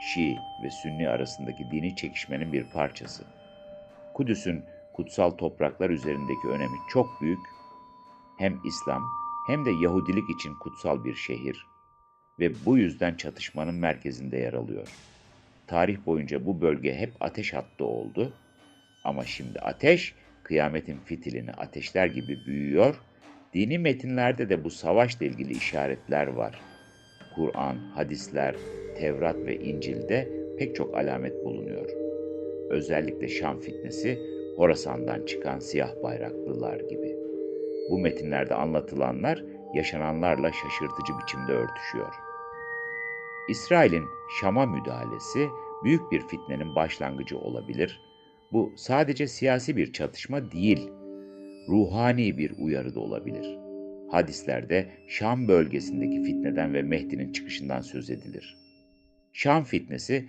Şii ve Sünni arasındaki dini çekişmenin bir parçası. Kudüs'ün kutsal topraklar üzerindeki önemi çok büyük. Hem İslam hem de Yahudilik için kutsal bir şehir ve bu yüzden çatışmanın merkezinde yer alıyor. Tarih boyunca bu bölge hep ateş hattı oldu ama şimdi ateş kıyametin fitilini ateşler gibi büyüyor. Dini metinlerde de bu savaşla ilgili işaretler var. Kur'an, hadisler, Tevrat ve İncil'de pek çok alamet bulunuyor. Özellikle Şam fitnesi, Horasan'dan çıkan siyah bayraklılar gibi. Bu metinlerde anlatılanlar yaşananlarla şaşırtıcı biçimde örtüşüyor. İsrail'in Şam'a müdahalesi büyük bir fitnenin başlangıcı olabilir. Bu sadece siyasi bir çatışma değil, ruhani bir uyarı da olabilir. Hadislerde Şam bölgesindeki fitneden ve Mehdi'nin çıkışından söz edilir. Şam fitnesi